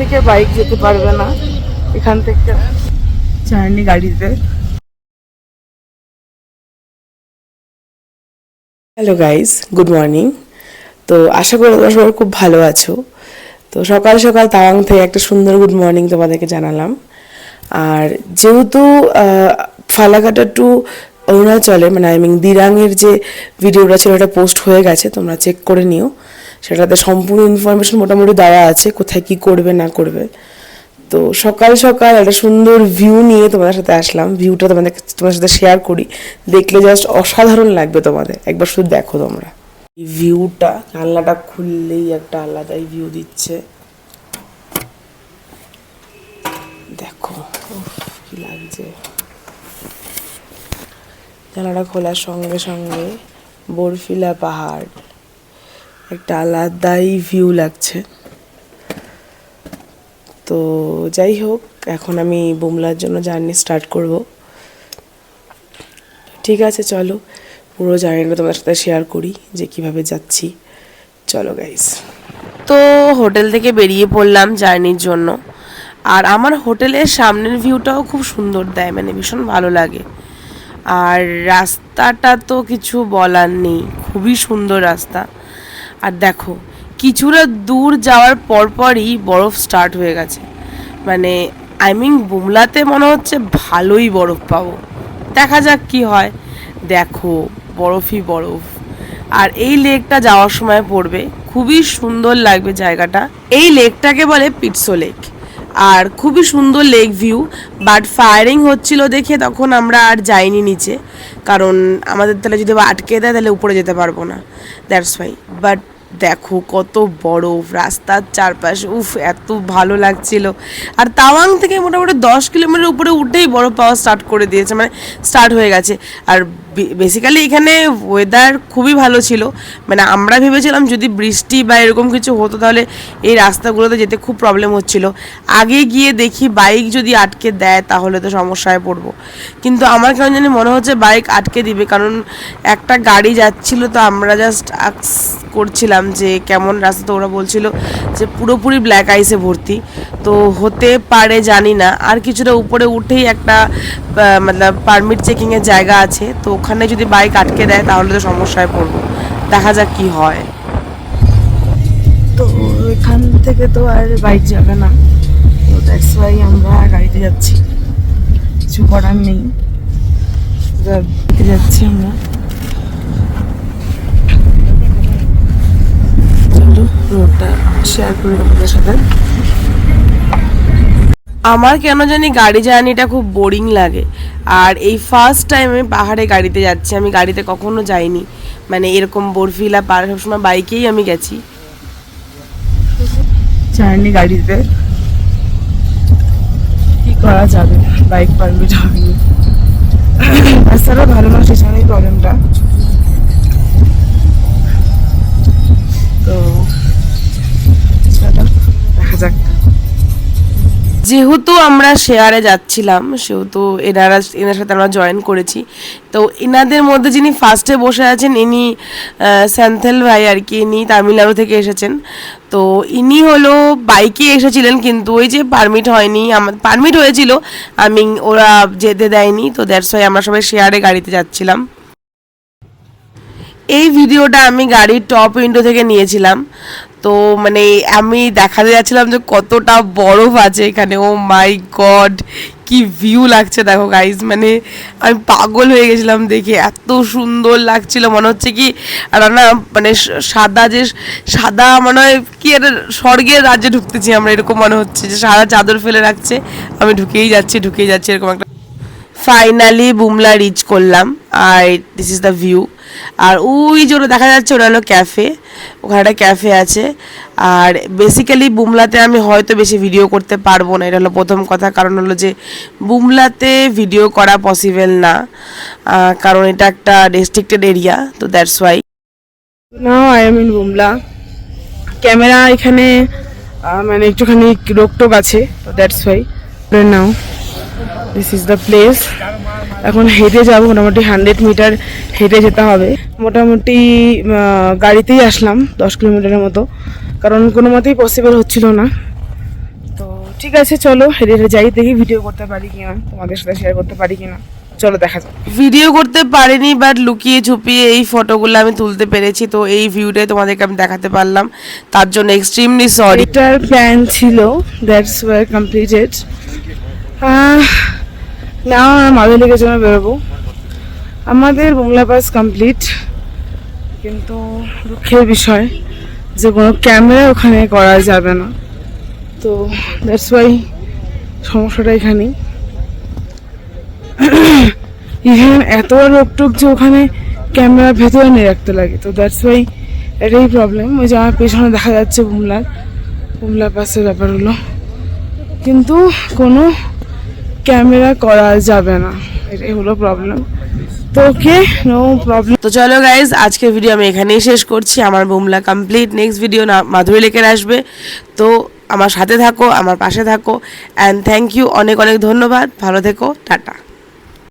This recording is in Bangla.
থেকে বাইক যেতে পারবে না এখান থেকে। জার্নি গাড়িতে। হ্যালো গাইস গুড মর্নিং তো আশা করি তোমরা সবাই খুব ভালো আছো। তো সকাল সকাল তাওয়াং থেকে একটা সুন্দর গুড মর্নিং তোমাদেরকে জানালাম। আর যেহেতু ফালাকাটা টু অরুণাচলে মানে আই মিন দিরাংয়ের যে ভিডিওটা ছিল ওটা পোস্ট হয়ে গেছে তোমরা চেক করে নিও। সেটাতে সম্পূর্ণ ইনফরমেশন মোটামুটি দেওয়া আছে, কোথায় কি করবে, না করবে। তো সকাল সকাল একটা সুন্দর ভিউ নিয়ে তোমাদের সাথে আসলাম। ভিউটা তোমাদের তোমাদের সাথে শেয়ার করি। দেখলে জাস্ট অসাধারণ লাগবে তোমাদের। একবার শুধু দেখো তোমরা। এই ভিউটা জানলাটা খুললেই একটা আলাদাই ভিউ দিচ্ছে। দেখো কি লাগছে। জানলাটা খোলার সঙ্গে সঙ্গে বরফিলা পাহাড়। একটা আলাদাই ভিউ লাগছে। তো যাই হোক, এখন আমি বুমলার জন্য জার্নি স্টার্ট করব। ঠিক আছে, চলো। পুরো জার্নিটা তোমাদের সাথে শেয়ার করি যে কীভাবে যাচ্ছি। চলো গাইস তো হোটেল থেকে বেরিয়ে পড়লাম জার্নির জন্য। আর আমার হোটেলের সামনের ভিউটাও খুব সুন্দর দেয় মানে ভীষণ ভালো লাগে। আর রাস্তাটা তো কিছু বলার নেই, খুবই সুন্দর রাস্তা। আর দেখো, কিছুটা দূর যাওয়ার পরপরই বরফ স্টার্ট হয়ে গেছে। মানে আই মিন বুমলাতে মনে হচ্ছে ভালোই বরফ পাবো। দেখা যাক কি হয়। দেখো, বরফই বরফ। আর এই লেকটা যাওয়ার সময় পড়বে। খুবই সুন্দর লাগবে জায়গাটা। এই লেকটাকে বলে পিটসো লেক। আর খুবই সুন্দর লেক ভিউ। বাট ফায়ারিং হচ্ছিল দেখে তখন আমরা আর যাইনি নিচে। কারণ আমাদের তাহলে যদি আটকে দেয় তাহলে উপরে যেতে পারব না। দ্যাটস ওয়াই বাট দেখো কত বরফ, রাস্তার চারপাশে, উফ, এত ভালো লাগছিল। আর তাওয়াং থেকে মোটামুটি দশ কিলোমিটার উপরে উঠেই বরফ পাওয়া স্টার্ট করে দিয়েছে মানে স্টার্ট হয়ে গেছে। আর বেসিক্যালি এখানে ওয়েদার খুবই ভালো ছিল। মানে আমরা ভেবেছিলাম যদি বৃষ্টি বা এরকম কিছু হতো তাহলে এই রাস্তাগুলোতে যেতে খুব প্রবলেম হচ্ছিল। আগে গিয়ে দেখি বাইক যদি আটকে দেয় তাহলে তো সমস্যায় পড়ব। কিন্তু আমার কেন জানি মনে হচ্ছে বাইক আটকে দিবে, কারণ একটা গাড়ি যাচ্ছিল তো আমরা জাস্ট করছিলাম যে কেমন রাস্তা তো ওরা বলছিল যে পুরোপুরি ব্ল্যাক আইসে ভর্তি। তো হতে পারে জানি না। আর কিছুটা উপরে উঠেই একটা মতলব পারমিট চেকিংয়ের জায়গা আছে। তো ওখানে যদি বাইক আটকে দেয় তাহলে তো সমস্যায় পড়ব। দেখা যাক কি হয়। তো এখান থেকে তো আর বাইক যাবে না। তো দ্যাটস ওয়াই আমরা গাড়িতে যাচ্ছি। কিছু করার নেই। যাচ্ছি আমরা। চলো রোডটা শেয়ার করি তোমাদের সাথে। আমার কেন জানি গাড়ি জার্নিটা খুব বোরিং লাগে। আর এই ফার্স্ট টাইম আমি পাহাড়ে গাড়িতে যাচ্ছি, আমি গাড়িতে কখনো যাইনি। মানে এরকম বরফিলা পাহাড় সবসময় বাইকেই আমি গেছি। যাইনি গাড়িতে। কি করা যাবে? বাইক পারমিট যাবে রাস্তাটা ভালো না সেখানেই প্রবলেমটা যেহেতু আমরা শেয়ারে যাচ্ছিলাম, সেহেতু এনারা, এনার সাথে আমরা জয়েন করেছি। তো এনাদের মধ্যে যিনি ফার্স্টে বসে আছেন, ইনি স্যান্থেল ভাই আর কি, ইনি তামিলনাড়ু থেকে এসেছেন। তো ইনি হলো বাইকে এসেছিলেন, কিন্তু ওই যে পারমিট হয়নি আমার পারমিট হয়েছিল আমি ওরা যেতে দেয়নি, তো দ্যাটস ওয়াই আমরা সবাই শেয়ারে গাড়িতে যাচ্ছিলাম। এই ভিডিওটা আমি গাড়ির টপ উইন্ডো থেকে নিয়েছিলাম। তো মানে আমি দেখাতে যাচ্ছিলাম যে কতটা বরফ আছে এখানে। ও মাই গড কি ভিউ লাগছে দেখো গাইজ মানে আমি পাগল হয়ে গেছিলাম দেখে, এত সুন্দর লাগছিল। মনে হচ্ছে কি আর না মানে সাদা যে সাদা মনে হয় কি একটা স্বর্গের রাজ্যে ঢুকতেছি আমরা, এরকম মনে হচ্ছে যে সাদা চাদর ফেলে রাখছে। আমি ঢুকেই যাচ্ছি ঢুকেই যাচ্ছি, এরকম একটা ফাইনালি বুমলা রিচ করলাম। আর দিস ইজ দ্য ভিউ আর ওই যে ওটা দেখা যাচ্ছে ওটা হলো ক্যাফে ওখানে একটা ক্যাফে আছে। আর বেসিক্যালি বুমলাতে আমি হয়তো বেশি ভিডিও করতে পারব না, এটা হলো প্রথম কথা। কারণ হলো যে বুমলাতে ভিডিও করা পসিবল না। কারণ এটা একটা রেস্ট্রিক্টেড এরিয়া তো that's why now I am in Bumla. Camera এখানে মানে একটুখানি রোকটোক আছে, তো that's why now this is the place এখন হেঁটে যাব মোটামুটি হান্ড্রেড মিটার হেঁটে যেতে হবে। মোটামুটি গাড়িতেই আসলাম দশ কিলোমিটারের মতো। কারণ কোনো মতেই পসিবল হচ্ছিল না। তো ঠিক আছে চলো হেঁটে হেঁটে যাই দেখি ভিডিও করতে পারি কিনা তোমাদের সাথে শেয়ার করতে পারি কিনা। চলো দেখা যাক। ভিডিও করতে পারিনি বাট লুকিয়ে ঝুপিয়ে এই ফটোগুলো আমি তুলতে পেরেছি তো এই ভিউটাই তোমাদেরকে আমি দেখাতে পারলাম। তার জন্য এক্সট্রিমলি সরি এটার প্ল্যান ছিল দ্যাটস ওয়ার কমপ্লিটেড না মাদের লেগের জন্য বেরোবো। আমাদের বাংলা পাস কমপ্লিট কিন্তু দুঃখের বিষয় যে কোনো ক্যামেরা ওখানে করা যাবে না। তো দ্যাটস ওয়াই সমস্যাটা এখানেই। ইভেন এত লোকটুক যে ওখানে ক্যামেরা ভেতরে নিয়ে রাখতে লাগে, তো দ্যাটস ওয়াই এটাই প্রবলেম ওই যে আমার পেছনে দেখা যাচ্ছে বুমলার বুমলার পাশের ব্যাপারগুলো কিন্তু কোনো ক্যামেরা করা যাবে না। এটাই হলো প্রবলেম তো ওকে নো প্রবলেম তো চলো গাইজ আজকের ভিডিও আমি এখানেই শেষ করছি। আমার বোমলা কমপ্লিট নেক্সট ভিডিও না, মাধুরী লেকের আসবে। তো আমার সাথে থাকো, আমার পাশে থাকো। অ্যান্ড থ্যাংক ইউ অনেক অনেক ধন্যবাদ। ভালো থেকো, টাটা।